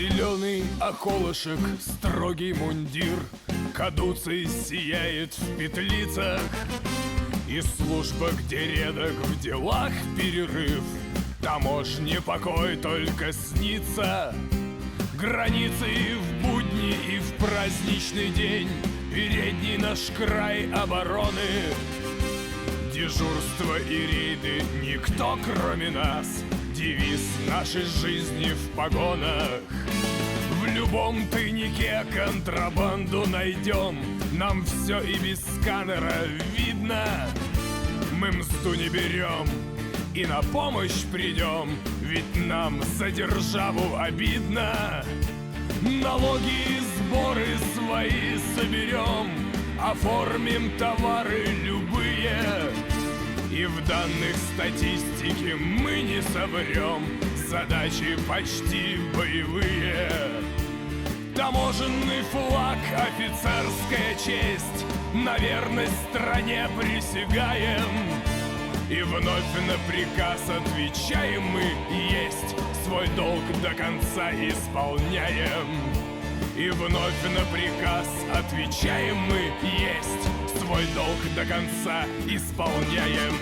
Зеленый околышек, строгий мундир Кадуций сияет в петлицах. И служба, где редок в делах перерыв Таможне покой только снится. Границы в будни, и в праздничный день Передний наш край обороны. Дежурство и рейды никто кроме нас Девиз нашей жизни в погонах любом тайнике контрабанду найдем. Нам все и без сканера видно. Мы мзду не берем и на помощь придем Ведь нам за державу обидно. Налоги и сборы свои соберем Оформим товары любые. И в данных статистики мы не соврем Задачи почти боевые Таможенный флаг, офицерская честь. На верность стране присягаем. И вновь на приказ отвечаем мы. Есть свой долг до конца исполняем. И вновь на приказ отвечаем мы. Есть свой долг до конца исполняем